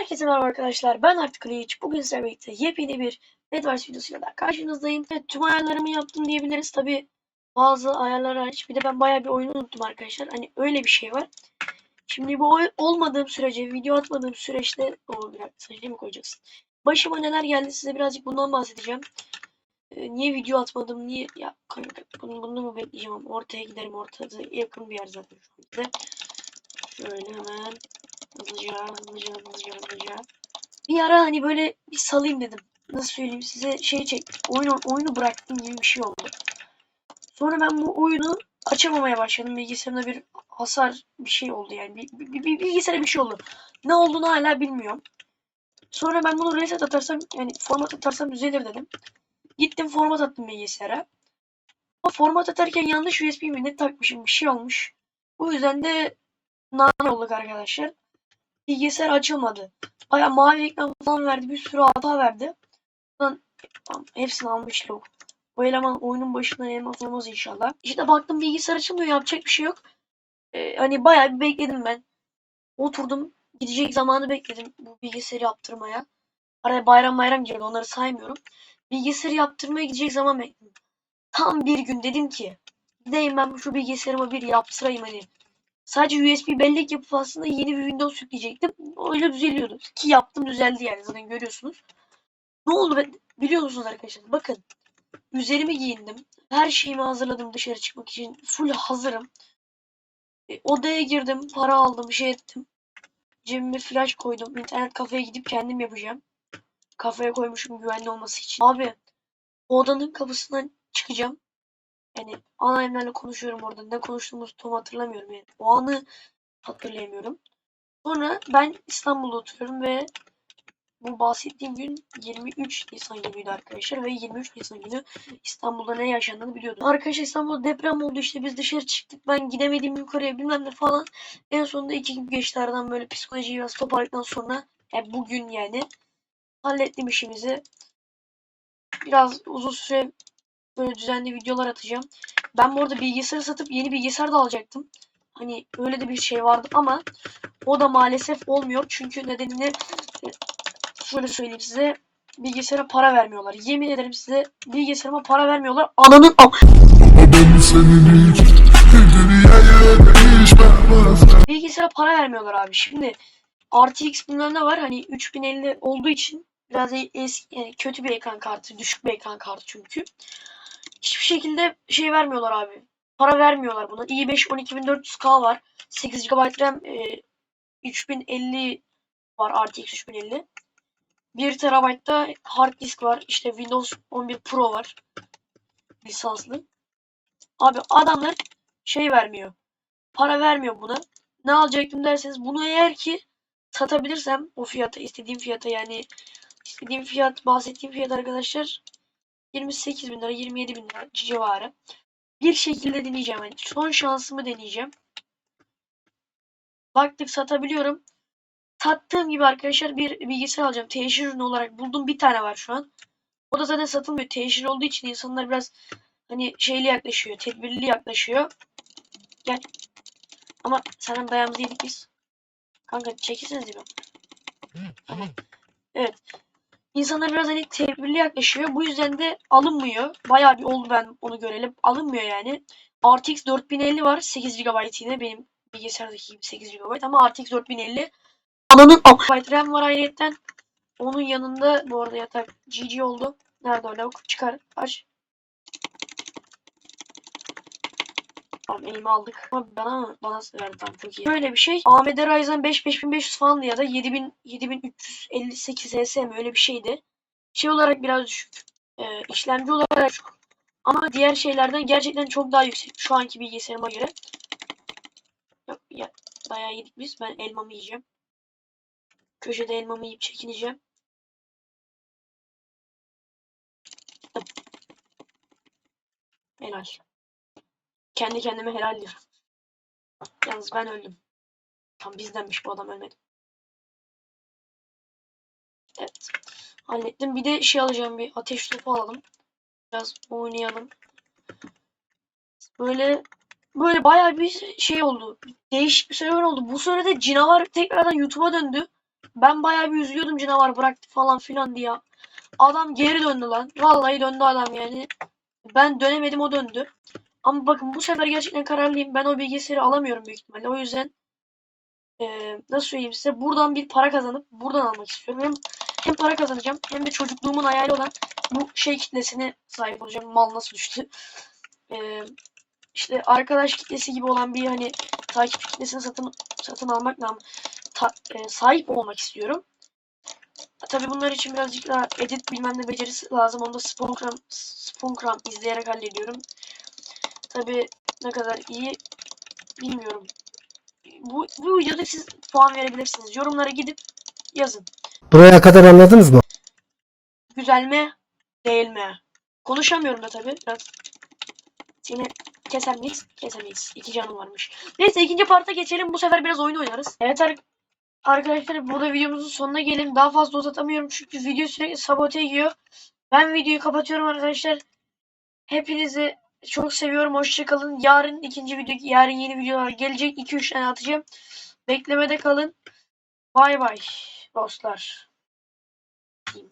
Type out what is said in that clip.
Herkese merhaba arkadaşlar. Ben artık Kılıç. Bugün sizlerle birlikte yepyeni bir Bedwars videosuyla daha karşınızdayım. Evet, tüm ayarlarımı yaptım diyebiliriz. Tabi bazı ayarlar hariç. Bir de ben bayağı bir oyunu unuttum arkadaşlar. Hani öyle bir şey var. Şimdi bu olmadığım sürece, video atmadığım süreçte... O bir mı koyacaksın? Başıma neler geldi size birazcık bundan bahsedeceğim. Ee, niye video atmadım, niye... Ya kanka bunu, bunu mu bekleyeceğim? Ortaya giderim. Ortada yakın bir yer zaten. Şöyle hemen Bir ara hani böyle bir salayım dedim. Nasıl söyleyeyim size şey çek oyunu oyunu bıraktım gibi bir şey oldu. Sonra ben bu oyunu açamamaya başladım. Bilgisayarımda bir hasar bir şey oldu yani. Bir, bir, bir, bir bilgisayara bir şey oldu. Ne olduğunu hala bilmiyorum. Sonra ben bunu reset atarsam yani format atarsam düzelir dedim. Gittim format attım bilgisayara. Ama format atarken yanlış USB mi ne takmışım bir şey olmuş. Bu yüzden de nane olduk arkadaşlar. Bilgisayar açılmadı. Baya mavi ekran falan verdi. Bir sürü hata verdi. Tamam, hepsini almış lavuk. Bu eleman oyunun başından elmas olmaz inşallah. İşte baktım bilgisayar açılmıyor. Yapacak bir şey yok. Ee, hani bayağı bir bekledim ben. Oturdum. Gidecek zamanı bekledim bu bilgisayarı yaptırmaya. Araya bayram bayram girdi. Onları saymıyorum. Bilgisayarı yaptırmaya gidecek zaman bekledim. Tam bir gün dedim ki gideyim ben şu bilgisayarımı bir yaptırayım hani. Sadece USB bellek yapıp aslında yeni bir Windows yükleyecektim. Öyle düzeliyordu. Ki yaptım düzeldi yani zaten görüyorsunuz. Ne oldu ben biliyor musunuz arkadaşlar? Bakın. Üzerimi giyindim. Her şeyimi hazırladım dışarı çıkmak için. Full hazırım. E, odaya girdim. Para aldım. Şey ettim. Cebime flash koydum. İnternet kafeye gidip kendim yapacağım. Kafeye koymuşum güvenli olması için. Abi odanın kapısından çıkacağım. Yani annemlerle konuşuyorum orada. Ne konuştuğumuzu tam hatırlamıyorum yani. O anı hatırlayamıyorum. Sonra ben İstanbul'da oturuyorum ve bu bahsettiğim gün 23 Nisan günüydü arkadaşlar ve 23 Nisan günü İstanbul'da ne yaşandığını biliyordum. Arkadaşlar İstanbul'da deprem oldu işte biz dışarı çıktık ben gidemedim yukarıya bilmem ne falan. En sonunda iki gün geçti böyle psikolojiyi biraz toparladıktan sonra yani bugün yani hallettim işimizi. Biraz uzun süre böyle düzenli videolar atacağım. Ben bu arada bilgisayarı satıp yeni bilgisayar da alacaktım. Hani öyle de bir şey vardı ama o da maalesef olmuyor. Çünkü nedenini e, şöyle söyleyeyim size. Bilgisayara para vermiyorlar. Yemin ederim size bilgisayarıma para vermiyorlar. Ananın bilgisayara para vermiyorlar abi. Şimdi RTX bilmem ne var. Hani 3050 olduğu için biraz eski yani kötü bir ekran kartı, düşük bir ekran kartı çünkü. Hiçbir şekilde şey vermiyorlar abi. Para vermiyorlar buna. i5 12400K var. 8 GB RAM e, 3050 var RTX 3050. 1 TB da hard disk var. İşte Windows 11 Pro var. Lisanslı. Abi adamlar şey vermiyor. Para vermiyor buna. Ne alacaktım derseniz bunu eğer ki satabilirsem o fiyata istediğim fiyata yani istediğim fiyat bahsettiğim fiyat arkadaşlar 28 bin lira 27 bin lira civarı. Bir şekilde deneyeceğim. Yani son şansımı deneyeceğim. Baktık satabiliyorum. Sattığım gibi arkadaşlar bir bilgisayar alacağım. Teşhir ürünü olarak buldum. Bir tane var şu an. O da zaten satılmıyor. Teşhir olduğu için insanlar biraz hani şeyli yaklaşıyor. Tedbirli yaklaşıyor. Gel. Ama senden dayanımız yedik biz. Kanka çekilseniz bir. Tamam. İnsanlar biraz hani tedbirli yaklaşıyor. Bu yüzden de alınmıyor. Bayağı bir oldu ben onu görelim. Alınmıyor yani. RTX 4050 var. 8 GB yine benim bilgisayardaki gibi 8 GB ama RTX 4050 Ananın GB RAM var ayrıyetten. Onun yanında bu arada yatak GG oldu. Nerede o lavuk? Çıkar. Aç. Tamam elime aldık. Ama bana? Bana verdi tamam çok iyi. Böyle bir şey. AMD Ryzen 5 5500 falan ya da 7000 7358 HS öyle bir şeydi. Şey olarak biraz düşük. Ee, işlemci olarak düşük. Ama diğer şeylerden gerçekten çok daha yüksek. Şu anki bilgisayarıma göre. Yok ya bayağı yedik biz. Ben elmamı yiyeceğim. Köşede elmamı yiyip çekineceğim. Helal. Kendi kendime helal diyorum. Yalnız ben öldüm. Tam bizdenmiş bu adam ölmedi. Evet. Hallettim. Bir de şey alacağım bir ateş topu alalım. Biraz oynayalım. Böyle böyle bayağı bir şey oldu. Değişik bir server oldu. Bu sırada canavar tekrardan YouTube'a döndü. Ben bayağı bir üzülüyordum canavar bıraktı falan filan diye. Adam geri döndü lan. Vallahi döndü adam yani. Ben dönemedim o döndü. Ama bakın bu sefer gerçekten kararlıyım. Ben o bilgisayarı alamıyorum büyük ihtimalle. O yüzden eee, nasıl söyleyeyim size buradan bir para kazanıp buradan almak istiyorum. Hem, hem para kazanacağım hem de çocukluğumun hayali olan bu şey kitlesine sahip olacağım. Mal nasıl düştü. Eee işte arkadaş kitlesi gibi olan bir hani takip kitlesini satın satın almakla ta- e, sahip olmak istiyorum. Tabi bunlar için birazcık daha edit bilmem ne becerisi lazım. Onu da Sponkram, Sponkram izleyerek hallediyorum. Tabi ne kadar iyi bilmiyorum. Bu, bu videoda siz puan verebilirsiniz. Yorumlara gidip yazın. Buraya kadar anladınız mı? Güzel mi? Değil mi? Konuşamıyorum da tabi. Biraz seni keser miyiz? Kesemeyiz. İki canım varmış. Neyse ikinci parta geçelim. Bu sefer biraz oyun oynarız. Evet ar- arkadaşlar burada videomuzun sonuna gelin. Daha fazla uzatamıyorum çünkü video sürekli sabote yiyor. Ben videoyu kapatıyorum arkadaşlar. Hepinizi çok seviyorum. Hoşçakalın. Yarın ikinci video, yarın yeni videolar gelecek. 2-3 tane atacağım. Beklemede kalın. Bay bay dostlar. diyeyim.